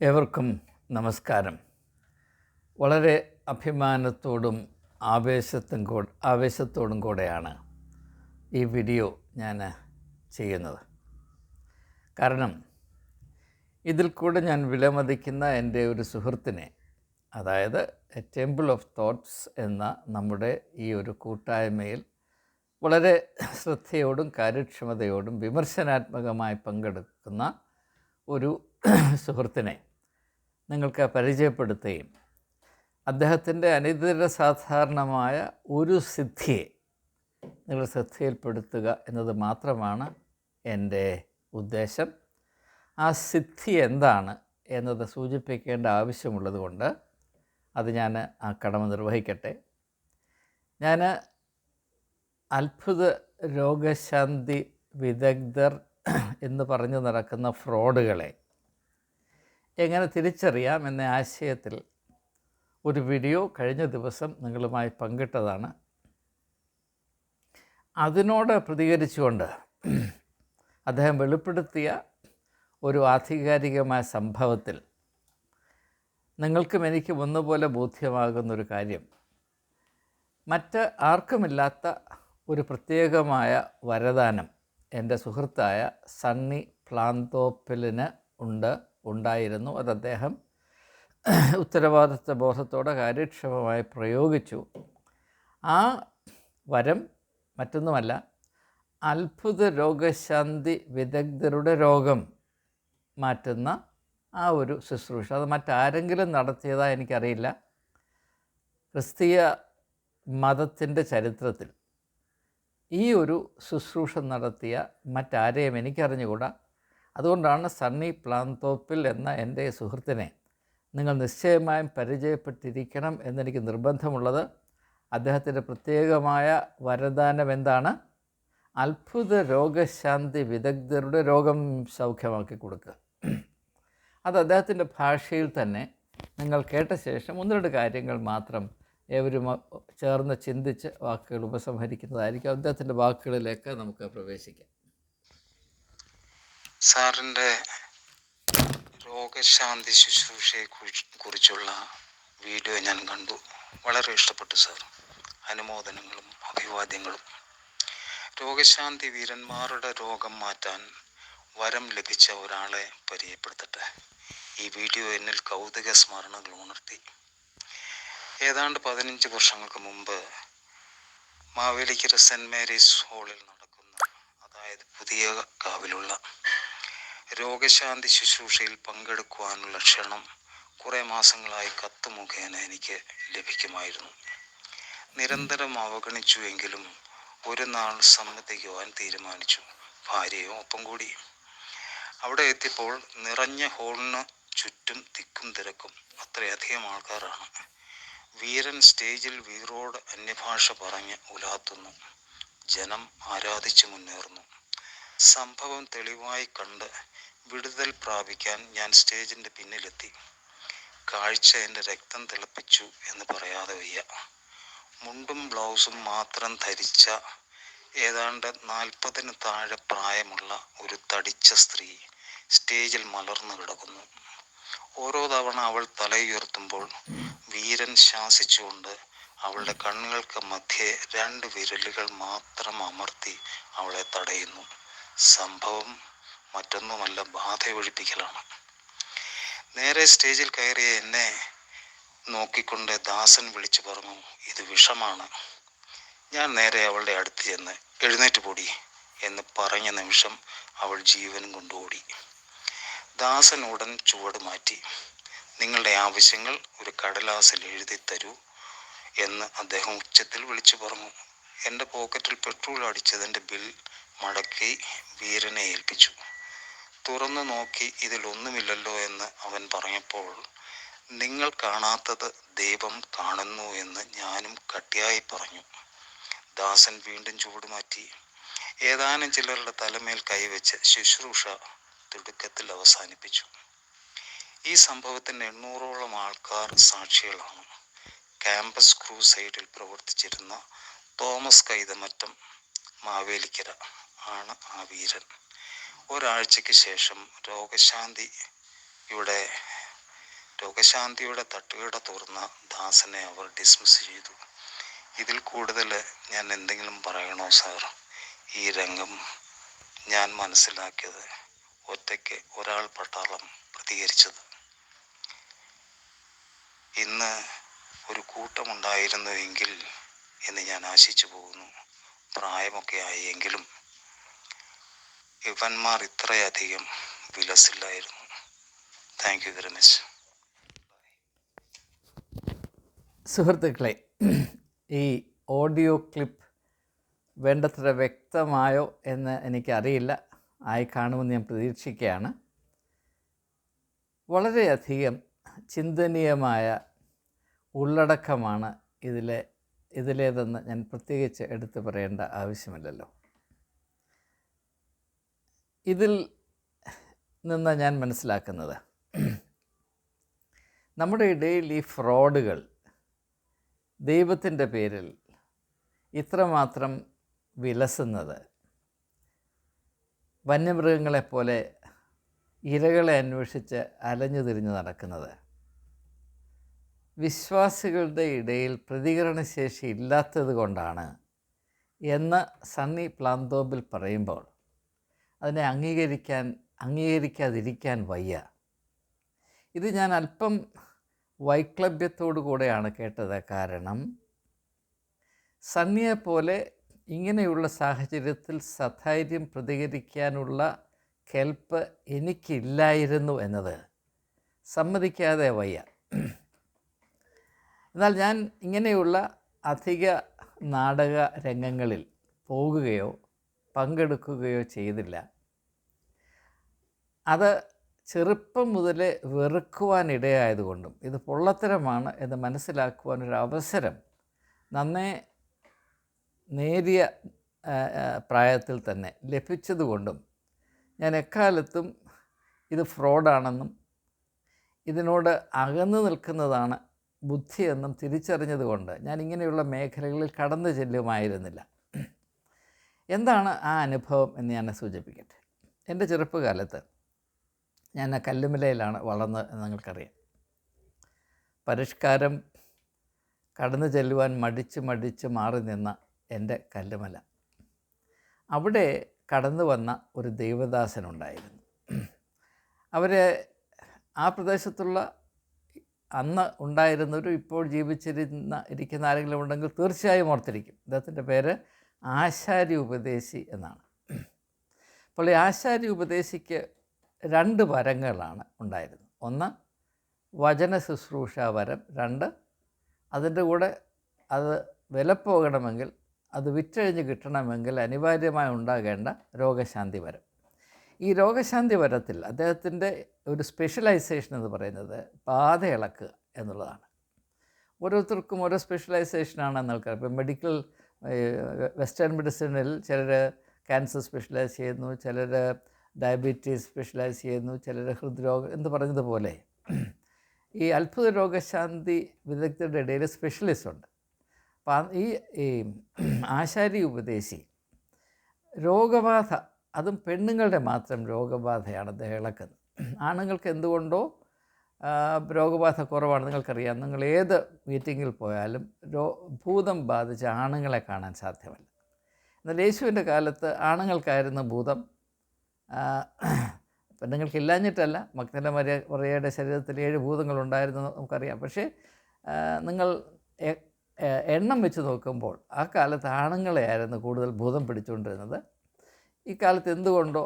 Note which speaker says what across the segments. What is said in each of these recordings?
Speaker 1: ഏവർക്കും നമസ്കാരം. വളരെ അഭിമാനത്തോടും ആവേശത്തും കൂ ആവേശത്തോടും കൂടെയാണ് ഈ വീഡിയോ ഞാൻ ചെയ്യുന്നത്. കാരണം ഇതിൽ കൂടെ ഞാൻ വിലമതിക്കുന്ന എന്റെ ഒരു സുഹൃത്തിനെ അതായത് ടെമ്പിൾ ഓഫ് തോട്ട്സ് എന്ന നമ്മുടെ ഈ ഒരു കൂട്ടായ്മയിൽ വളരെ ശ്രദ്ധയോടും കാര്യക്ഷമതയോടും വിമർശനാത്മകമായി പങ്കെടുക്കുന്ന ഒരു സുഹൃത്തിനെ നിങ്ങൾക്ക് പരിചയപ്പെടുത്തുകയും അദ്ദേഹത്തിന്റെ അനിതര സാധാരണമായ ഒരു സിദ്ധിയെ നിങ്ങൾ ശ്രദ്ധയിൽപ്പെടുത്തുക എന്നത് മാത്രമാണ് എന്റെ ഉദ്ദേശം. ആ സിദ്ധി എന്താണ് എന്നത് സൂചിപ്പിക്കേണ്ട ആവശ്യമുള്ളത് കൊണ്ട് അത് ഞാൻ ആ കടമ നിർവഹിക്കട്ടെ. ഞാൻ അത്ഭുത രോഗശാന്തി വിദഗ്ധർ എന്ന് പറഞ്ഞു നടക്കുന്ന ഫ്രോഡുകളെ എങ്ങനെ തിരിച്ചറിയാം എന്ന ആശയത്തിൽ ഒരു വീഡിയോ കഴിഞ്ഞ ദിവസം നിങ്ങളുമായി പങ്കിട്ടതാണ്. അതിനോട് പ്രതികരിച്ചുകൊണ്ട് അദ്ദേഹം വെളിപ്പെടുത്തിയ ഒരു ആധികാരികമായ സംഭവത്തിൽ നിങ്ങൾക്കും എനിക്കും ഒന്നുപോലെ ബോധ്യമാകുന്നൊരു കാര്യം. മറ്റ് ആർക്കുമില്ലാത്ത ഒരു പ്രത്യേകമായ വരദാനം എന്റെ സുഹൃത്തായ സണ്ണി പ്ലാന്തോപ്പിലിന് ഉണ്ട്. ഉണ്ടായിരുന്നു. അത് അദ്ദേഹം ഉത്തരവാദിത്വ ബോധത്തോടെ കാര്യക്ഷമമായി പ്രയോഗിച്ചു. ആ വരം മറ്റൊന്നുമല്ല അത്ഭുത രോഗശാന്തി വിദഗ്ധരുടെ രോഗം മാറ്റുന്ന ആ ഒരു ശുശ്രൂഷ. അത് മറ്റാരെങ്കിലും നടത്തിയതാ എനിക്കറിയില്ല. ക്രിസ്തീയ മതത്തിന്റെ ചരിത്രത്തിൽ ഈ ഒരു ശുശ്രൂഷ നടത്തിയ മറ്റാരെയും എനിക്കറിഞ്ഞുകൂടാ. അതുകൊണ്ടാണ് സണ്ണി പ്ലാന്തോപ്പിൽ എന്ന എന്റെ സുഹൃത്തിനെ നിങ്ങൾ നിശ്ചയമായും പരിചയപ്പെട്ടിരിക്കണം എന്നെനിക്ക് നിർബന്ധമുള്ളത്. അദ്ദേഹത്തിന്റെ പ്രത്യേകമായ വരദാനം എന്താണ്? അത്ഭുത രോഗശാന്തി വിദഗ്ധരുടെ രോഗം സൗഖ്യമാക്കി കൊടുക്കുക. അത് അദ്ദേഹത്തിന്റെ ഭാഷയിൽ തന്നെ നിങ്ങൾ കേട്ട ശേഷം ഒന്ന് രണ്ട് കാര്യങ്ങൾ മാത്രം ഏവരും ചേർന്ന് ചിന്തിച്ച് വാക്കുകൾ ഉപസംഹരിക്കുന്നതായിരിക്കും. അദ്ദേഹത്തിന്റെ വാക്കുകളിലേക്ക് നമുക്ക് പ്രവേശിക്കാം.
Speaker 2: സാറിന്റെ രോഗശാന്തി ശുശ്രൂഷയെ കുറിച്ചുള്ള വീഡിയോ ഞാൻ കണ്ടു. വളരെ ഇഷ്ടപ്പെട്ടു സാർ. അനുമോദനങ്ങളും അഭിവാദ്യങ്ങളും. രോഗശാന്തി വീരന്മാരുടെ രോഗം മാറ്റാൻ വരം ലഭിച്ച ഒരാളെ പരിചയപ്പെടുത്തട്ടെ. ഈ വീഡിയോ എന്നിൽ കൗതുക സ്മരണകൾ ഉണർത്തി. ഏതാണ്ട് പതിനഞ്ച് വർഷങ്ങൾക്ക് മുമ്പ് മാവേലിക്കര സെന്റ് മേരീസ് ഹാളിൽ നടക്കുന്ന അതായത് പുതിയ കാവിലുള്ള രോഗശാന്തി ശുശ്രൂഷയിൽ പങ്കെടുക്കുവാനുള്ള ക്ഷണം കുറേ മാസങ്ങളായി കത്ത് മുഖേന എനിക്ക് ലഭിക്കുമായിരുന്നു. നിരന്തരം അവഗണിച്ചുവെങ്കിലും ഒരു നാൾ സമ്മതിക്കുവാൻ തീരുമാനിച്ചു. ഭാര്യയും ഒപ്പം കൂടി. അവിടെ എത്തിയപ്പോൾ നിറഞ്ഞ ഹോളിന് ചുറ്റും തിക്കും തിരക്കും അത്രയധികം ആൾക്കാരാണ്. വീരൻ സ്റ്റേജിൽ വീറോട് അന്യഭാഷ പറഞ്ഞ് ഉലാത്തുന്നു. ജനം ആരാധിച്ചു മുന്നേറുന്നു. സംഭവം തെളിവായി കണ്ട് വിടുതൽ പ്രാപിക്കാൻ ഞാൻ സ്റ്റേജിന്റെ പിന്നിലെത്തി. കാഴ്ച എന്റെ രക്തം തിളപ്പിച്ചു എന്ന് പറയാതെ വയ്യ. മുണ്ടും ബ്ലൗസും മാത്രം ധരിച്ച ഏതാണ്ട് നാൽപ്പതിന് താഴെ പ്രായമുള്ള ഒരു തടിച്ച സ്ത്രീ സ്റ്റേജിൽ മലർന്നു കിടക്കുന്നു. ഓരോ തവണ അവൾ തലയുയർത്തുമ്പോൾ വീരൻ ശാസിച്ചുകൊണ്ട് അവളുടെ കണ്ണുകൾക്ക് മധ്യേ രണ്ട് വിരലുകൾ മാത്രം അമർത്തി അവളെ തടയുന്നു. സംഭവം മറ്റൊന്നുമല്ല ബാധ ഒഴിപ്പിക്കലാണ് നേരെ സ്റ്റേജിൽ കയറിയ എന്നെ നോക്കിക്കൊണ്ട് ദാസൻ വിളിച്ചു പറഞ്ഞു ഇത് വിഷമാണ്. ഞാൻ നേരെ അവളുടെ അടുത്ത് ചെന്ന് എഴുന്നേറ്റ് പൊടി എന്ന് പറഞ്ഞ നിമിഷം അവൾ ജീവനും കൊണ്ടുപോടി ദാസൻ ഉടൻ ചുവട് മാറ്റി നിങ്ങളുടെ ആവശ്യങ്ങൾ ഒരു കടലാസിൽ എഴുതി തരൂ എന്ന് അദ്ദേഹം ഉച്ചത്തിൽ വിളിച്ചു പറഞ്ഞു. എന്റെ പോക്കറ്റിൽ പെട്രോൾ അടിച്ചതിന്റെ ബിൽ മടക്കി വീരനെ ഏൽപ്പിച്ചു. തുറന്നു നോക്കി ഇതിലൊന്നുമില്ലല്ലോ എന്ന് അവൻ പറഞ്ഞപ്പോൾ നിങ്ങൾ കാണാത്തത് ദൈവം കാണുന്നു എന്ന് ഞാനും കട്ടിയായി പറഞ്ഞു. ദാസൻ വീണ്ടും ചൂടുമാറ്റി ഏതാനും ചിലരുടെ തലമേൽ കൈവച്ച് ശുശ്രൂഷ തിടുക്കത്തിൽ അവസാനിപ്പിച്ചു. ഈ സംഭവത്തിന് എണ്ണൂറോളം ആൾക്കാർ സാക്ഷികളാണ്. ക്യാമ്പസ് ക്രൂസൈഡിൽ പ്രവർത്തിച്ചിരുന്ന തോമസ് കൈതമറ്റം മാവേലിക്കര ആണ് ആ വീരൻ. ഒരാഴ്ചയ്ക്ക് ശേഷം രോഗശാന്തി ഇവിടെ രോഗശാന്തിയുടെ തട്ടുകട തുറന്ന ദാസനെ അവർ ഡിസ്മിസ് ചെയ്തു. ഇതിൽ കൂടുതൽ ഞാൻ എന്തെങ്കിലും പറയണോ സാർ ഈ രംഗം ഞാൻ മനസ്സിലാക്കിയത് ഒറ്റയ്ക്ക് ഒരാൾ പട്ടാളം പ്രതികരിച്ചത്. ഇന്ന് ഒരു കൂട്ടമുണ്ടായിരുന്നുവെങ്കിൽ എന്ന് ഞാൻ ആശിച്ചു പോകുന്നു. പ്രായമൊക്കെ ആയെങ്കിലും ഇവന്മാർ ഇത്രയധികം വിലസില്ലായിരുന്നു. താങ്ക് യു വെരി മച്ച്
Speaker 1: സുഹൃത്തുക്കളെ ഈ ഓഡിയോ ക്ലിപ്പ് വേണ്ടത്ര വ്യക്തമായോ എന്ന് എനിക്കറിയില്ല. ആയി കാണുമെന്ന് ഞാൻ പ്രതീക്ഷിക്കുകയാണ്. വളരെയധികം ചിന്തനീയമായ ഉള്ളടക്കമാണ് ഇതിലെ ഇതിലേതെന്ന് ഞാൻ പ്രത്യേകിച്ച് എടുത്തു പറയേണ്ട ആവശ്യമില്ലല്ലോ. ഇതിൽ നിന്ന് ഞാൻ മനസ്സിലാക്കുന്നത്. നമ്മുടെ ഇടയിൽ ഈ ഫ്രോഡുകൾ ദൈവത്തിന്റെ പേരിൽ ഇത്രമാത്രം വിലസുന്നത്. വന്യമൃഗങ്ങളെപ്പോലെ ഇരകളെ അന്വേഷിച്ച് അലഞ്ഞു തിരിഞ്ഞ് നടക്കുന്നത്. വിശ്വാസികളുടെ ഇടയിൽ പ്രതികരണശേഷി ഇല്ലാത്തത് കൊണ്ടാണ് എന്ന് സണ്ണി പ്ലാന്തോബിൽ പറയുമ്പോൾ അതിനെ അംഗീകരിക്കാൻ അംഗീകരിക്കാതിരിക്കാൻ വയ്യ. ഇത് ഞാൻ അല്പം വൈക്ലഭ്യത്തോടു കൂടെയാണ് കേട്ടത്. കാരണം സണ്ണിയെപ്പോലെ ഇങ്ങനെയുള്ള സാഹചര്യത്തിൽ സധൈര്യം പ്രതികരിക്കാനുള്ള കെൽപ്പ് എനിക്കില്ലായിരുന്നു എന്നത് സമ്മതിക്കാതെ വയ്യ. എന്നാൽ ഞാൻ ഇങ്ങനെയുള്ള അധിക നാടക രംഗങ്ങളിൽ പോകുകയോ പങ്കെടുക്കുകയോ ചെയ്തില്ല. അത് ചെറുപ്പം മുതൽ വെറുക്കുവാനിടയായതുകൊണ്ടും ഇത് പൊള്ളത്തരമാണ് എന്ന് മനസ്സിലാക്കുവാനൊരു അവസരം നന്നേ നേരിയ പ്രായത്തിൽ തന്നെ ലഭിച്ചതുകൊണ്ടും ഞാൻ എക്കാലത്തും ഇത് ഫ്രോഡാണെന്നും ഇതിനോട് അകന്നു നിൽക്കുന്നതാണ് ബുദ്ധിയെന്നും തിരിച്ചറിഞ്ഞതുകൊണ്ട് ഞാൻ ഇങ്ങനെയുള്ള മേഖലകളിൽ കടന്നു ചെല്ലുമായിരുന്നില്ല. എന്താണ് ആ അനുഭവം എന്ന് ഞാൻ സൂചിപ്പിക്കട്ടെ. എന്റെ ചെറുപ്പകാലത്ത് ഞാൻ ആ കല്ലുമലയിലാണ് വളർന്നത് എന്ന് നിങ്ങൾക്കറിയാം. പരിഷ്കാരം കടന്നു ചെല്ലുവാൻ മടിച്ച് മടിച്ച് മാറി നിന്ന എന്റെ കല്ലുമല. അവിടെ കടന്നു വന്ന ഒരു ദൈവദാസനുണ്ടായിരുന്നു. അവരെ ആ പ്രദേശത്തുള്ള അന്ന് ഉണ്ടായിരുന്നവരും ഇപ്പോൾ ജീവിച്ചിരുന്ന ഇരിക്കുന്ന ആരെങ്കിലും ഉണ്ടെങ്കിൽ തീർച്ചയായും ഓർത്തിരിക്കും. അദ്ദേഹത്തിന്റെ പേര് ആശാരി ഉപദേശി എന്നാണ്. അപ്പോൾ ഈ ആശാരി ഉപദേശിക്ക് രണ്ട് വരങ്ങളാണ് ഉണ്ടായിരുന്നത്. ഒന്ന് വചന ശുശ്രൂഷ വരം രണ്ട് അതിന്റെ കൂടെ അത് വിലപ്പോകണമെങ്കിൽ അത് വിറ്റഴിഞ്ഞ് കിട്ടണമെങ്കിൽ അനിവാര്യമായി ഉണ്ടാകേണ്ട രോഗശാന്തി വരം. ഈ രോഗശാന്തി വരത്തിൽ അദ്ദേഹത്തിന്റെ ഒരു സ്പെഷ്യലൈസേഷൻ എന്ന് പറയുന്നത് പാത ഇളക്കുക എന്നുള്ളതാണ്. ഓരോരുത്തർക്കും ഓരോ സ്പെഷ്യലൈസേഷനാണ് നിൽക്കുക ഇപ്പം മെഡിക്കൽ വെസ്റ്റേൺ മെഡിസിനിൽ ചിലർ ക്യാൻസർ സ്പെഷ്യലൈസ് ചെയ്യുന്നു ചിലർ ഡയബറ്റീസ് സ്പെഷ്യലൈസ് ചെയ്യുന്നു ചിലർ ഹൃദ്രോഗം എന്ന് പറഞ്ഞതുപോലെ. ഈ അത്ഭുത രോഗശാന്തി വിദഗ്ധരുടെ ഇടയിൽ സ്പെഷ്യലിസ്റ്റ് ഉണ്ട്. അപ്പം ഈ ആശാരി ഉപദേശി രോഗബാധ അതും പെണ്ണുങ്ങളുടെ മാത്രം രോഗബാധയാണ് അദ്ദേഹം ഇളക്കുന്നത്. ആണുങ്ങൾക്ക് എന്തുകൊണ്ടോ രോഗബാധ കുറവാണ് നിങ്ങൾക്കറിയാം. നിങ്ങൾ ഏത് മീറ്റിങ്ങിൽ പോയാലും രോ ഭൂതം ബാധിച്ച ആണുങ്ങളെ കാണാൻ സാധ്യമല്ല. എന്നാൽ യേശുവിന്റെ കാലത്ത് ആണുങ്ങൾക്കായിരുന്നു ഭൂതം. പെണ്ണുങ്ങൾക്ക് ഇല്ലാഞ്ഞിട്ടല്ല മക്തല മരിയ മറിയയുടെ ശരീരത്തിൽ ഏഴ് ഭൂതങ്ങളുണ്ടായിരുന്നു നമുക്കറിയാം. പക്ഷേ നിങ്ങൾ എണ്ണം വെച്ച് നോക്കുമ്പോൾ ആ കാലത്ത് ആണുങ്ങളെയായിരുന്നു കൂടുതൽ ഭൂതം പിടിച്ചുകൊണ്ടിരുന്നത്. ഈ കാലത്ത് എന്തുകൊണ്ടോ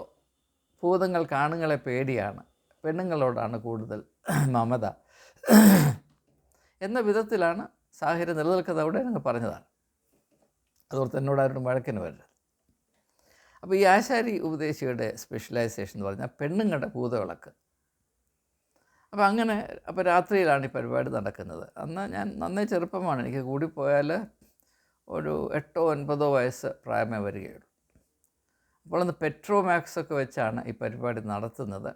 Speaker 1: ഭൂതങ്ങൾക്ക് ആണുങ്ങളെ പേടിയാണ് പെണ്ണുങ്ങളോടാണ് കൂടുതൽ മമത. എന്ന വിധത്തിലാണ് സാഹചര്യം നിലനിൽക്കുന്നത് അവിടെ നിങ്ങൾ പറഞ്ഞതാണ്. അതോർത്ത് എന്നോട് വഴക്കിന് വരരുത്. അപ്പോൾ ഈ ആശാരി ഉപദേശിയുടെ സ്പെഷ്യലൈസേഷൻ എന്ന് പറഞ്ഞാൽ പെണ്ണുങ്ങളുടെ ഭൂതവിളക്ക്. അപ്പോൾ അങ്ങനെ അപ്പോൾ രാത്രിയിലാണ് ഈ പരിപാടി നടക്കുന്നത്. അന്ന് ഞാൻ നന്നേ ചെറുപ്പമാണ്. എനിക്ക് കൂടിപ്പോയാൽ ഒരു എട്ടോ ഒൻപതോ വയസ്സ് പ്രായമേ വരികയുള്ളൂ. അപ്പോൾ അന്ന് പെട്രോമാക്സ് ഒക്കെ വെച്ചാണ് ഈ പരിപാടി നടത്തുന്നത്.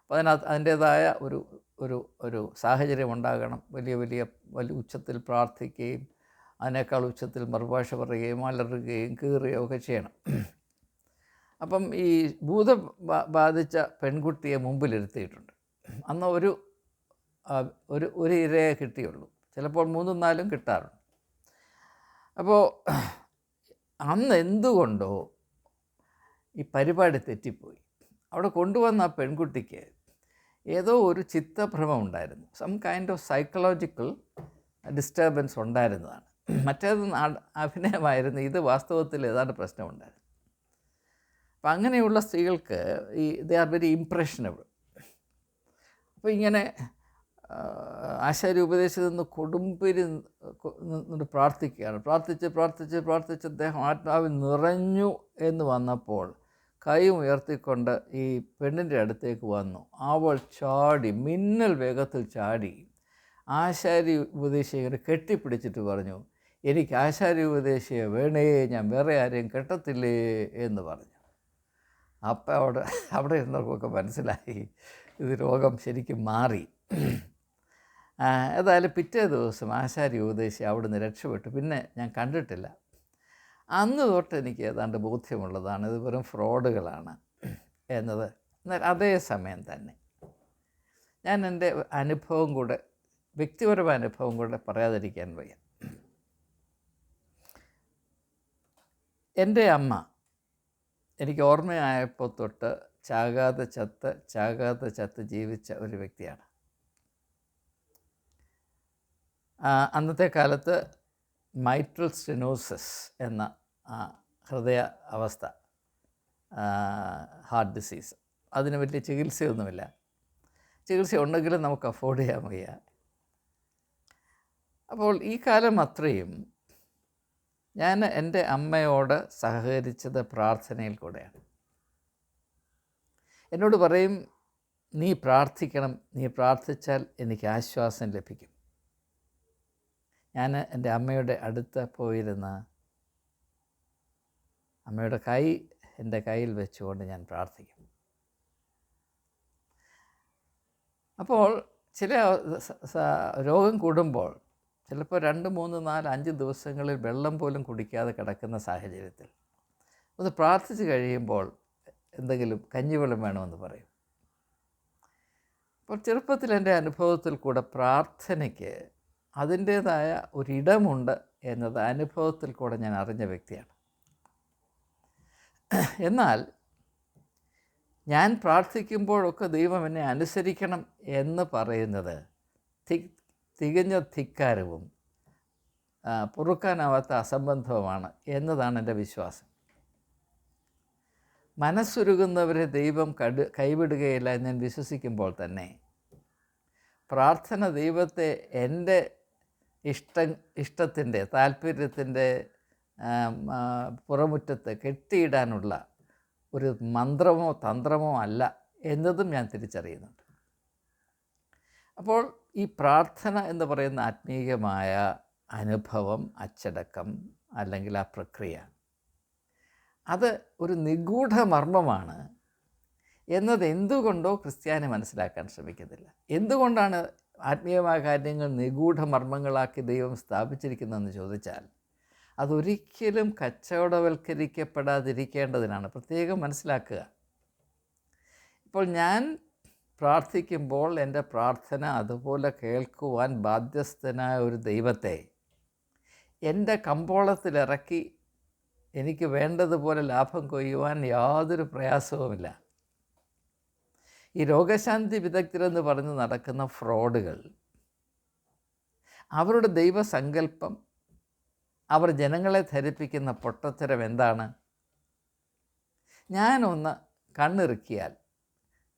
Speaker 1: അപ്പോൾ അതിനകത്ത് അതിന്റേതായ ഒരു ഒരു ഒരു സാഹചര്യം ഉണ്ടാകണം. വലിയ വലിയ വലിയ ഉച്ചത്തിൽ പ്രാർത്ഥിക്കുകയും അതിനേക്കാൾ ഉച്ചത്തിൽ മറുഭാഷ പറയുകയും അലറുകയും കീറുകയും ഒക്കെ ചെയ്യണം. അപ്പം ഈ ഭൂതം ബാധിച്ച പെൺകുട്ടിയെ മുമ്പിലിരുത്തിയിട്ടുണ്ട്. അന്ന് ഒരു ഒരു ഒരു ഇരയെ കിട്ടിയുള്ളൂ. ചിലപ്പോൾ മൂന്നും നാലും കിട്ടാറുണ്ട്. അപ്പോൾ അന്ന് എന്തുകൊണ്ടോ ഈ പരിപാടി തെറ്റിപ്പോയി. അവിടെ കൊണ്ടുവന്ന ആ പെൺകുട്ടിക്ക് ഏതോ ഒരു ചിത്തഭ്രമം ഉണ്ടായിരുന്നു. Some kind of psychological disturbance ഉണ്ടായിരുന്നതാണ്. മറ്റേത് അഭിനയമായിരുന്നു. ഇത് വാസ്തവത്തിൽ ഏതാണ്ട് പ്രശ്നമുണ്ടായിരുന്നു. അപ്പം അങ്ങനെയുള്ള സ്ത്രീകൾക്ക് ഈ ദേ ആർ വെരി ഇംപ്രഷനബിൾ അപ്പോൾ ഇങ്ങനെ ആശാരി ഉപദേശത്തിൽ നിന്ന് കൊടുമ്പിരി നിന്നിട്ട് പ്രാർത്ഥിക്കുകയാണ്. പ്രാർത്ഥിച്ച് പ്രാർത്ഥിച്ച് പ്രാർത്ഥിച്ച് അദ്ദേഹം ആത്മാവിൽ നിറഞ്ഞു എന്ന് വന്നപ്പോൾ കൈ ഉയർത്തിക്കൊണ്ട് ഈ പെണ്ണിന്റെ അടുത്തേക്ക് വന്നു. അവൾ ചാടി മിന്നൽ വേഗത്തിൽ ചാടി. ആശാരി ഉപദേശിയെ കെട്ടിപ്പിടിച്ചിട്ട് പറഞ്ഞു എനിക്ക് ആശാരി ഉപദേശിയെ വേണേ ഞാൻ വേറെ ആരെയും കെട്ടത്തില്ലേ? എന്ന് പറഞ്ഞു. അപ്പം അവിടെ അവിടെ ഇരുന്നവർക്കൊക്കെ മനസ്സിലായി ഇത് രോഗം ശരിക്കും മാറി. ഏതായാലും പിറ്റേ ദിവസം ആശാരി ഉപദേശി അവിടെ നിന്ന് രക്ഷപ്പെട്ടു. പിന്നെ ഞാൻ കണ്ടിട്ടില്ല. അന്ന് തൊട്ട് എനിക്ക് ഏതാണ്ട് ബോധ്യമുള്ളതാണ് ഇത് വെറും ഫ്രോഡുകളാണ് എന്നത്. എന്നാൽ അതേ സമയം തന്നെ ഞാൻ എന്റെ അനുഭവം കൂടെ വ്യക്തിപരമായ അനുഭവം കൂടെ പറയാതിരിക്കാൻ വയ്യ. എന്റെ അമ്മ എനിക്ക് ഓർമ്മയായപ്പോൾ തൊട്ട് ചാകാതെ ചത്ത് ചാകാതെ ചത്ത് ജീവിച്ച ഒരു വ്യക്തിയാണ്. അന്നത്തെ കാലത്ത് മൈട്രൽ സ്റ്റെനോസിസ് എന്ന ഹൃദയ അവസ്ഥ ഹാർട്ട് ഡിസീസ് അതിന് വലിയ ചികിത്സയൊന്നുമില്ല. ചികിത്സ ഉണ്ടെങ്കിലും നമുക്ക് അഫോർഡ് ചെയ്യാൻ വയ്യ. അപ്പോൾ ഈ കാലം അത്രയും ഞാൻ എന്റെ അമ്മയോട് സഹകരിച്ചത് പ്രാർത്ഥനയിൽ കൂടെയാണ്. എന്നോട് പറയും നീ പ്രാർത്ഥിക്കണം നീ പ്രാർത്ഥിച്ചാൽ എനിക്ക് ആശ്വാസം ലഭിക്കും. ഞാൻ എന്റെ അമ്മയുടെ അടുത്ത് പോയിരുന്ന അമ്മയുടെ കൈ എന്റെ കയ്യിൽ വെച്ചുകൊണ്ട് ഞാൻ പ്രാർത്ഥിക്കും. അപ്പോൾ ചില രോഗം കൂടുമ്പോൾ ചിലപ്പോൾ രണ്ട് മൂന്ന് നാല് അഞ്ച് ദിവസങ്ങളിൽ വെള്ളം പോലും കുടിക്കാതെ കിടക്കുന്ന സാഹചര്യത്തിൽ. ഒന്ന് പ്രാർത്ഥിച്ച് കഴിയുമ്പോൾ എന്തെങ്കിലും കഞ്ഞിവെള്ളം വേണമെന്ന് പറയും. അപ്പോൾ ചെറുപ്പത്തിൽ എന്റെ അനുഭവത്തിൽ കൂടെ പ്രാർത്ഥനയ്ക്ക് അതിന്റേതായ ഒരിടമുണ്ട് എന്നത് അനുഭവത്തിൽ കൂടെ ഞാൻ അറിഞ്ഞ വ്യക്തിയാണ്. എന്നാൽ ഞാൻ പ്രാർത്ഥിക്കുമ്പോഴൊക്കെ ദൈവം എന്നെ അനുസരിക്കണം എന്ന് പറയുന്നത് തി തികഞ്ഞ ധിക്കാരവും പൊറുക്കാനാവാത്ത അസംബന്ധവുമാണ് എന്നതാണ് എന്റെ വിശ്വാസം. മനസ്സുരുകുന്നവരെ ദൈവം കടു കൈവിടുകയില്ല എന്ന് ഞാൻ വിശ്വസിക്കുമ്പോൾ തന്നെ പ്രാർത്ഥന ദൈവത്തെ എന്റെ ഇഷ്ട ഇഷ്ടത്തിന്റെ താല്പര്യത്തിന്റെ പുറമുറ്റത്ത് കെട്ടിയിടാനുള്ള ഒരു മന്ത്രമോ തന്ത്രമോ അല്ല എന്നതും ഞാൻ തിരിച്ചറിയുന്നുണ്ട്. അപ്പോൾ ഈ പ്രാർത്ഥന എന്ന് പറയുന്ന ആത്മീയമായ അനുഭവം അച്ചടക്കം അല്ലെങ്കിൽ ആ പ്രക്രിയ അത് ഒരു നിഗൂഢ മർമ്മമാണ് എന്നത് എന്തുകൊണ്ടോ ക്രിസ്ത്യാനി മനസ്സിലാക്കാൻ ശ്രമിക്കുന്നില്ല. എന്തുകൊണ്ടാണ് ആത്മീയമായ കാര്യങ്ങൾ നിഗൂഢ മർമ്മങ്ങളാക്കി ദൈവം സ്ഥാപിച്ചിരിക്കുന്നതെന്ന് ചോദിച്ചാൽ അതൊരിക്കലും കച്ചവടവൽക്കരിക്കപ്പെടാതിരിക്കേണ്ടതിനാണ് പ്രത്യേകം മനസ്സിലാക്കുക. ഇപ്പോൾ ഞാൻ പ്രാർത്ഥിക്കുമ്പോൾ എന്റെ പ്രാർത്ഥന അതുപോലെ കേൾക്കുവാൻ ബാധ്യസ്ഥനായ ഒരു ദൈവത്തെ എന്റെ കമ്പോളത്തിലിറക്കി എനിക്ക് വേണ്ടതുപോലെ ലാഭം കൊയ്യുവാൻ യാതൊരു പ്രയാസവുമില്ല. ഈ രോഗശാന്തി വിദഗ്ധരെന്ന് പറഞ്ഞ് നടക്കുന്ന ഫ്രോഡുകൾ അവരുടെ ദൈവസങ്കല്പം അവർ ജനങ്ങളെ ധരിപ്പിക്കുന്ന പൊട്ടത്തരം എന്താണ്? ഞാനൊന്ന് കണ്ണിറുക്കിയാൽ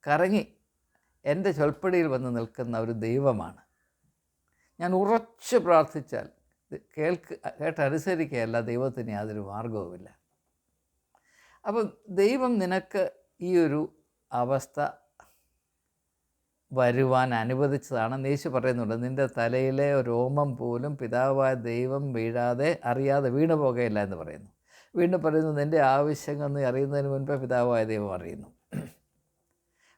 Speaker 1: കറങ്ങി എന്റെ ചൊൽപ്പടിയിൽ വന്ന് നിൽക്കുന്ന ഒരു ദൈവമാണ്. ഞാൻ ഉറച്ച് പ്രാർത്ഥിച്ചാൽ കേൾക്ക് കേട്ടനുസരിക്കുകയല്ല ദൈവത്തിന് യാതൊരു മാർഗവുമില്ല അപ്പം ദൈവം നിനക്ക് ഈ ഒരു അവസ്ഥ വരുവാൻ അനുവദിച്ചതാണെന്ന് യേശു പറയുന്നുണ്ട്. നിന്റെ തലയിലെ രോമം പോലും പിതാവായ ദൈവം വീഴാതെ അറിയാതെ വീണു പോകുകയില്ല എന്ന് പറയുന്നു. വീണ്ടും പറയുന്നു നിന്റെ ആവശ്യങ്ങൾ നീ അറിയുന്നതിന് മുൻപേ പിതാവായ ദൈവം അറിയുന്നു.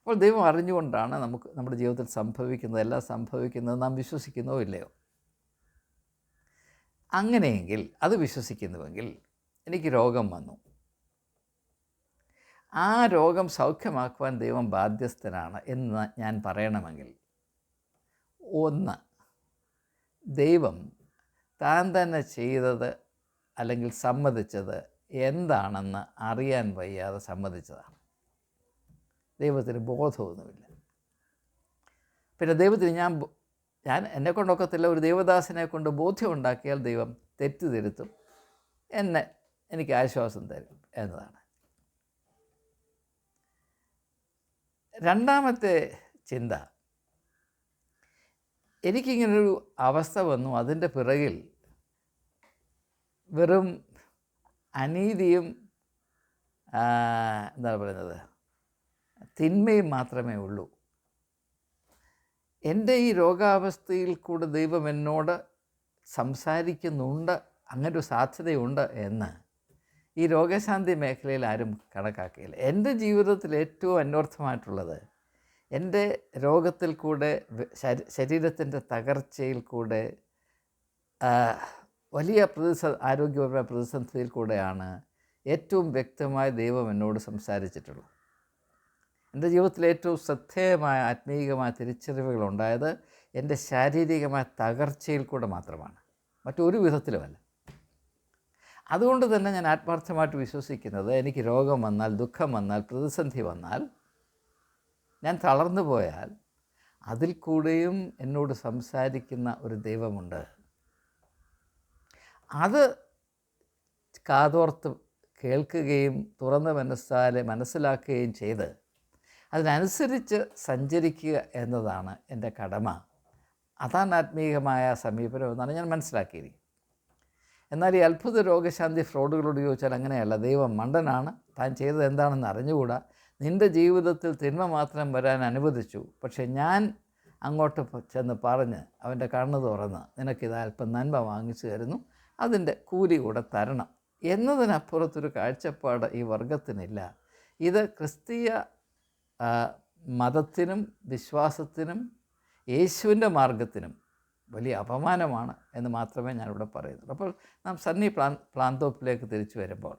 Speaker 1: അപ്പോൾ ദൈവം അറിഞ്ഞുകൊണ്ടാണ് നമുക്ക് നമ്മുടെ ജീവിതത്തിൽ സംഭവിക്കുന്നത് എല്ലാം സംഭവിക്കുന്നത് നാം വിശ്വസിക്കുന്നോ ഇല്ലയോ? അങ്ങനെയെങ്കിൽ അത് വിശ്വസിക്കുന്നുവെങ്കിൽ എനിക്ക് രോഗം വന്നു. ആ രോഗം സൗഖ്യമാക്കുവാൻ ദൈവം ബാധ്യസ്ഥനാണ് എന്ന് ഞാൻ പറയണമെങ്കിൽ ഒന്ന് ദൈവം താൻ തന്നെ ചെയ്തത് അല്ലെങ്കിൽ സമ്മതിച്ചത് എന്താണെന്ന് അറിയാൻ വയ്യാതെ സമ്മതിച്ചതാണ്. ദൈവത്തിന് ബോധമൊന്നുമില്ല. പിന്നെ ദൈവത്തിന് ഞാൻ ഞാൻ എന്നെ കൊണ്ടൊക്കത്തില്ല ഒരു ദൈവദാസനെ കൊണ്ട് ബോധ്യം ഉണ്ടാക്കിയാൽ ദൈവം തെറ്റ് തിരുത്തും എന്നെ എനിക്ക് ആശ്വാസം തരും എന്നതാണ്. രണ്ടാമത്തെ ചിന്ത. എനിക്കിങ്ങനൊരു അവസ്ഥ വന്നു. അതിന്റെ പിറകിൽ വെറും അനീതിയും എന്താണ് പറയുന്നത്? തിന്മയും മാത്രമേ ഉള്ളൂ. എന്റെ ഈ രോഗാവസ്ഥയിൽ കൂടെ ദൈവം എന്നോട് സംസാരിക്കുന്നുണ്ട് അങ്ങനൊരു സാധ്യതയുണ്ട് എന്ന്. ഈ രോഗശാന്തി മേഖലയിൽ ആരും കണക്കാക്കിയില്ല. എന്റെ ജീവിതത്തിൽ ഏറ്റവും അന്വർത്ഥമായിട്ടുള്ളത് എന്റെ രോഗത്തിൽ കൂടെ ശരീരത്തിന്റെ തകർച്ചയിൽ കൂടെ വലിയ പ്രതിസ ആരോഗ്യപരമായ പ്രതിസന്ധിയിൽ കൂടെയാണ് ഏറ്റവും വ്യക്തമായി ദൈവം എന്നോട് സംസാരിച്ചിട്ടുള്ളത്. എന്റെ ജീവിതത്തിൽ ഏറ്റവും ശ്രദ്ധേയമായ ആത്മീയമായ തിരിച്ചറിവുകൾ ഉണ്ടായത് എന്റെ ശാരീരികമായ തകർച്ചയിൽ കൂടെ മാത്രമാണ്. മറ്റൊരു വിധത്തിലുമല്ല അതുകൊണ്ട് തന്നെ ഞാൻ ആത്മാർത്ഥമായിട്ട് വിശ്വസിക്കുന്നത് എനിക്ക് രോഗം വന്നാൽ ദുഃഖം വന്നാൽ പ്രതിസന്ധി വന്നാൽ ഞാൻ തളർന്നു പോയാൽ അതിൽ കൂടെയും എന്നോട് സംസാരിക്കുന്ന ഒരു ദൈവമുണ്ട്. അത് കാതോർത്ത് കേൾക്കുകയും തുറന്ന മനസ്സാലെ മനസ്സിലാക്കുകയും ചെയ്ത് അതിനനുസരിച്ച് സഞ്ചരിക്കുക എന്നതാണ് എന്റെ കടമ. അതാണ് ആത്മീയമായ സമീപനം എന്നാണ് ഞാൻ മനസ്സിലാക്കിയിരിക്കുന്നത് എന്നാൽ ഈ അത്ഭുത രോഗശാന്തി ഫ്രോഡുകളോട് ചോദിച്ചാൽ അങ്ങനെയല്ല. ദൈവം മണ്ടനാണ്. താൻ ചെയ്തത് എന്താണെന്ന് അറിഞ്ഞുകൂടാ. നിന്റെ ജീവിതത്തിൽ തിന്മ മാത്രം വരാൻ അനുവദിച്ചു. പക്ഷേ ഞാൻ അങ്ങോട്ട് ചെന്ന് പറഞ്ഞ് അവന്റെ കണ്ണ് തുറന്ന് നിനക്കിത് അല്പം നന്മ വാങ്ങിച്ചു തരുന്നു. അതിന്റെ കൂലി കൂടെ തരണം. എന്നതിനപ്പുറത്തൊരു കാഴ്ചപ്പാട് ഈ വർഗത്തിനില്ല. ഇത് ക്രിസ്തീയ മതത്തിനും വിശ്വാസത്തിനും യേശുവിന്റെ മാർഗത്തിനും വലിയ അപമാനമാണ് എന്ന് മാത്രമേ ഞാനിവിടെ പറയുന്നുള്ളൂ. അപ്പോൾ നാം സണ്ണി പ്ലാൻ പ്ലാന്തോപ്പിലേക്ക് തിരിച്ചു വരുമ്പോൾ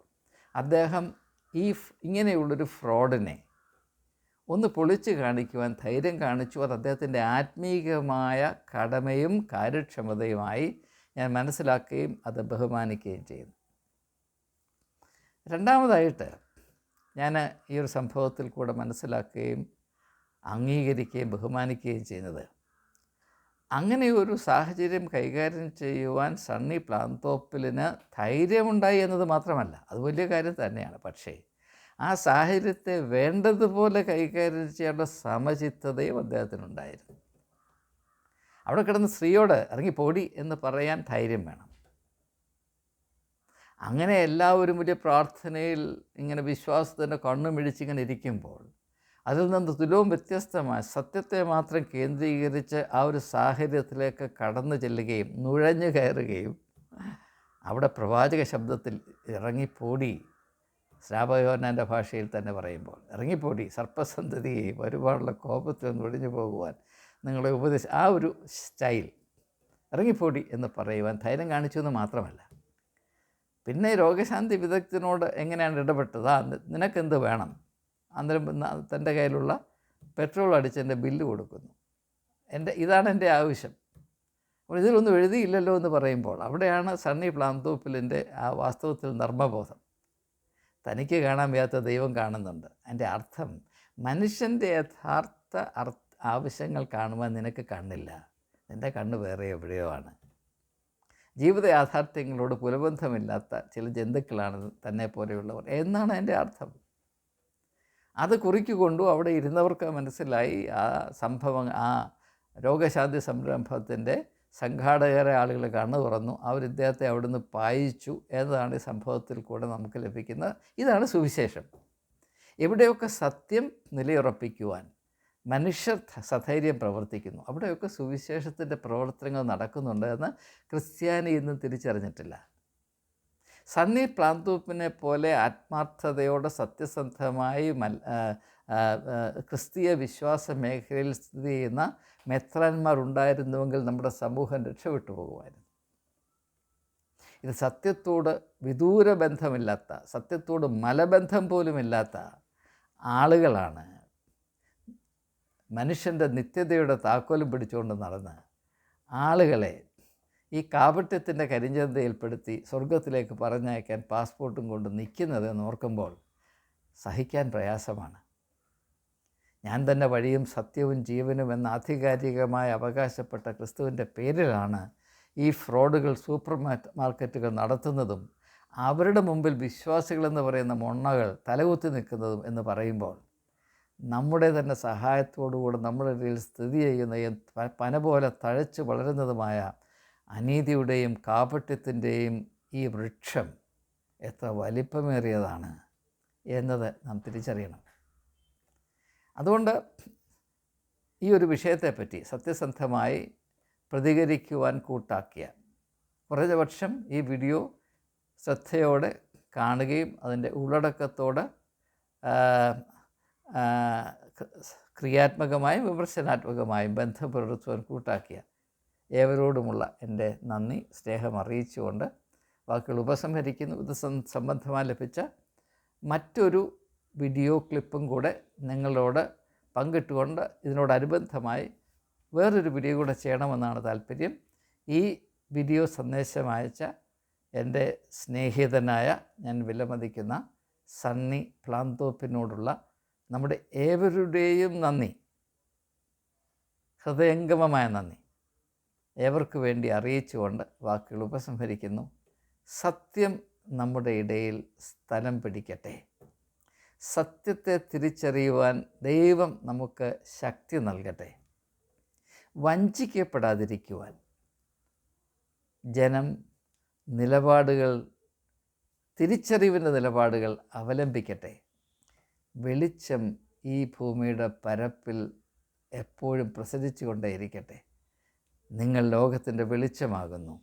Speaker 1: അദ്ദേഹം ഈ ഇങ്ങനെയുള്ളൊരു ഫ്രോഡിനെ ഒന്ന് പൊളിച്ച് കാണിക്കുവാൻ ധൈര്യം കാണിച്ചു അത് അദ്ദേഹത്തിന്റെ ആത്മീകമായ കടമയും കാര്യക്ഷമതയുമായി ഞാൻ മനസ്സിലാക്കുകയും അത് ബഹുമാനിക്കുകയും ചെയ്യുന്നു. രണ്ടാമതായിട്ട് ഞാൻ ഈ ഒരു സംഭവത്തിൽ കൂടെ മനസ്സിലാക്കുകയും അംഗീകരിക്കുകയും ബഹുമാനിക്കുകയും ചെയ്യുന്നത്. അങ്ങനെ ഒരു സാഹചര്യം കൈകാര്യം ചെയ്യുവാൻ സണ്ണി പ്ലാന്തോപ്പിലിന് ധൈര്യമുണ്ടായി എന്നത് മാത്രമല്ല അത് വലിയ കാര്യം തന്നെയാണ്. പക്ഷേ ആ സാഹചര്യത്തെ വേണ്ടതുപോലെ കൈകാര്യം ചെയ്യേണ്ട സമചിത്തതയും അദ്ദേഹത്തിനുണ്ടായിരുന്നു. അവിടെ കിടന്ന് സ്ത്രീയോട് ഇറങ്ങി പോടി എന്ന് പറയാൻ ധൈര്യം വേണം. അങ്ങനെ എല്ലാവരും വലിയ പ്രാർത്ഥനയിൽ ഇങ്ങനെ വിശ്വാസത്തിന്റെ കണ്ണുമിഴിച്ചിങ്ങനെ ഇരിക്കുമ്പോൾ അതിൽ നിന്ന് തുലവും വ്യത്യസ്തമായ സത്യത്തെ മാത്രം കേന്ദ്രീകരിച്ച് ആ ഒരു സാഹചര്യത്തിലേക്ക് കടന്നു ചെല്ലുകയും നുഴഞ്ഞു കയറുകയും അവിടെ പ്രവാചക ശബ്ദത്തിൽ ഇറങ്ങിപ്പോടി. ശ്രാപയോനാന്റെ ഭാഷയിൽ തന്നെ പറയുമ്പോൾ ഇറങ്ങിപ്പോടി സർപ്പസന്ധതിയെയും ഒരുപാടുള്ള കോപത്തിൽ നിന്ന് ഒഴിഞ്ഞു പോകുവാൻ നിങ്ങളെ ഉപദേശ ആ ഒരു സ്റ്റൈൽ ഇറങ്ങിപ്പോടി എന്ന് പറയുവാൻ ധൈര്യം കാണിച്ചു എന്ന് മാത്രമല്ല. പിന്നെ രോഗശാന്തി വിദഗ്ധനോട് എങ്ങനെയാണ് ഇടപെട്ടത്? ആ നിനക്കെന്ത് വേണം? അന്നേരം തന്റെ കയ്യിലുള്ള പെട്രോൾ അടിച്ച് എന്റെ ബില്ല് കൊടുക്കുന്നു. എന്റെ ഇതാണ് എന്റെ ആവശ്യം. അപ്പോൾ ഇതിലൊന്നും എഴുതിയില്ലല്ലോ എന്ന് പറയുമ്പോൾ അവിടെയാണ് സണ്ണി പ്ലാന്തോപ്പിലിന്റെ ആ വാസ്തവത്തിൽ നർമ്മബോധം തനിക്ക് കാണാൻ വയ്യാത്ത ദൈവം കാണുന്നുണ്ട്. അതിന്റെ അർത്ഥം മനുഷ്യന്റെ യഥാർത്ഥ ആവശ്യങ്ങൾ കാണുവാൻ നിനക്ക് കണ്ണില്ല. നിന്റെ കണ്ണ് വേറെ എവിടെയോ ആണ്. ജീവിത യാഥാർത്ഥ്യങ്ങളോട് പുലബന്ധമില്ലാത്ത ചില ജന്തുക്കളാണ് തന്നെ പോലെയുള്ളവർ എന്നാണ് എന്റെ അർത്ഥം. അത് കുറിക്കൊണ്ടു അവിടെ ഇരുന്നവർക്ക് മനസ്സിലായി ആ സംഭവം ആ രോഗശാന്തി സംരംഭത്തിന്റെ സംഘാടകരെ ആളുകൾ കണ്ണു തുറന്നു അവർ ഇദ്ദേഹത്തെ അവിടുന്ന് പായിച്ചു എന്നതാണ് ഈ സംഭവത്തിൽ കൂടെ നമുക്ക് ലഭിക്കുന്നത് ഇതാണ് സുവിശേഷം. എവിടെയൊക്കെ സത്യം നിലയുറപ്പിക്കുവാൻ മനുഷ്യർ സധൈര്യം പ്രവർത്തിക്കുന്നു. അവിടെയൊക്കെ സുവിശേഷത്തിന്റെ പ്രവർത്തനങ്ങൾ നടക്കുന്നുണ്ട് എന്ന് ക്രിസ്ത്യാനി ഇന്നും തിരിച്ചറിഞ്ഞിട്ടില്ല. സണ്ണി പ്ലാന്തൂപ്പിനെ പോലെ ആത്മാർത്ഥതയോടെ സത്യസന്ധമായി മൽ ക്രിസ്തീയ വിശ്വാസ മേഖലയിൽ സ്ഥിതി ചെയ്യുന്ന മെത്രാന്മാരുണ്ടായിരുന്നുവെങ്കിൽ നമ്മുടെ സമൂഹം രക്ഷപ്പെട്ടു പോകുമായിരുന്നു. ഇത് സത്യത്തോട് വിദൂര ബന്ധമില്ലാത്ത സത്യത്തോട് മലബന്ധം പോലുമില്ലാത്ത ആളുകളാണ് മനുഷ്യന്റെ നിത്യതയുടെ താക്കോലും പിടിച്ചുകൊണ്ട് നടന്ന് ആളുകളെ ഈ കാപട്യത്തിന്റെ കരിഞ്ചന്തയിൽപ്പെടുത്തി സ്വർഗത്തിലേക്ക് പറഞ്ഞയക്കാൻ പാസ്പോർട്ടും കൊണ്ട് നിൽക്കുന്നത് ഓർക്കുമ്പോൾ സഹിക്കാൻ പ്രയാസമാണ്. ഞാൻ തന്നെ വഴിയും സത്യവും ജീവനും എന്ന ആധികാരികമായി അവകാശപ്പെട്ട ക്രിസ്തുവിന്റെ പേരിലാണ് ഈ ഫ്രോഡുകൾ സൂപ്പർ മാർക്കറ്റുകൾ നടത്തുന്നതും അവരുടെ മുമ്പിൽ വിശ്വാസികളെന്ന് പറയുന്ന മൊണ്ണകൾ തലകുത്തി നിൽക്കുന്നതും എന്ന് പറയുമ്പോൾ നമ്മുടെ തന്നെ സഹായത്തോടുകൂടെ നമ്മുടെ ഇടയിൽ സ്ഥിതി ചെയ്യുന്ന പന പോലെ തഴച്ച് വളരുന്നതുമായ അനീതിയുടെയും കാപട്യത്തിന്റെയും ഈ വൃക്ഷം എത്ര വലിപ്പമേറിയതാണ് എന്നത് നാം തിരിച്ചറിയണം. അതുകൊണ്ട് ഈ ഒരു വിഷയത്തെപ്പറ്റി സത്യസന്ധമായി പ്രതികരിക്കുവാൻ കൂട്ടാക്കിയ വർഷം ഈ വീഡിയോ ശ്രദ്ധയോടെ കാണുകയും അതിന്റെ ഉള്ളടക്കത്തോട് ക്രിയാത്മകമായും വിമർശനാത്മകമായും ബന്ധം പുലർത്തുവാൻ കൂട്ടാക്കിയ ഏവരോടുമുള്ള എന്റെ നന്ദി സ്നേഹം അറിയിച്ചുകൊണ്ട് വാക്കുകൾ ഉപസംഹരിക്കുന്നു. ഇത് സംബന്ധമായി ലഭിച്ച മറ്റൊരു വീഡിയോ ക്ലിപ്പും കൂടെ നിങ്ങളോട് പങ്കിട്ടുകൊണ്ട് ഇതിനോടനുബന്ധമായി വേറൊരു വീഡിയോ കൂടെ ചെയ്യണമെന്നാണ് താല്പര്യം. ഈ വീഡിയോ സന്ദേശം അയച്ച എന്റെ സ്നേഹിതനായ ഞാൻ വിലമതിക്കുന്ന സണ്ണി പ്ലാന്തോപ്പിനോടുള്ള നമ്മുടെ ഏവരുടെയും നന്ദി. ഹൃദയംഗമമായ നന്ദി. ഏവർക്ക് വേണ്ടി അറിയിച്ചുകൊണ്ട് വാക്കുകൾ ഉപസംഹരിക്കുന്നു. സത്യം നമ്മുടെ ഇടയിൽ സ്ഥലം പിടിക്കട്ടെ. സത്യത്തെ തിരിച്ചറിയുവാൻ ദൈവം നമുക്ക് ശക്തി നൽകട്ടെ. വഞ്ചിക്കപ്പെടാതിരിക്കുവാൻ ജനം നിലപാടുകൾ തിരിച്ചറിവിന്റെ നിലപാടുകൾ അവലംബിക്കട്ടെ. വെളിച്ചം ഈ ഭൂമിയുടെ പരപ്പിൽ എപ്പോഴും പ്രസരിച്ചു കൊണ്ടേയിരിക്കട്ടെ. നിങ്ങൾ ലോകത്തിന്റെ വെളിച്ചമാകുന്നു.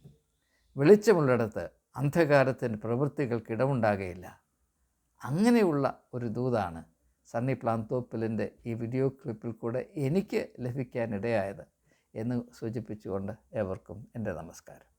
Speaker 1: വെളിച്ചമുള്ളിടത്ത് അന്ധകാരത്തിന്റെ പ്രവൃത്തികൾക്ക് ഇടമുണ്ടാകുകയില്ല അങ്ങനെയുള്ള ഒരു ദൂതാണ് സണ്ണി പ്ലാന്തോപ്പിലിന്റെ ഈ വീഡിയോ ക്ലിപ്പിൽ കൂടെ എനിക്ക് ലഭിക്കാനിടയായത് എന്ന് സൂചിപ്പിച്ചുകൊണ്ട് ഏവർക്കും എന്റെ നമസ്കാരം.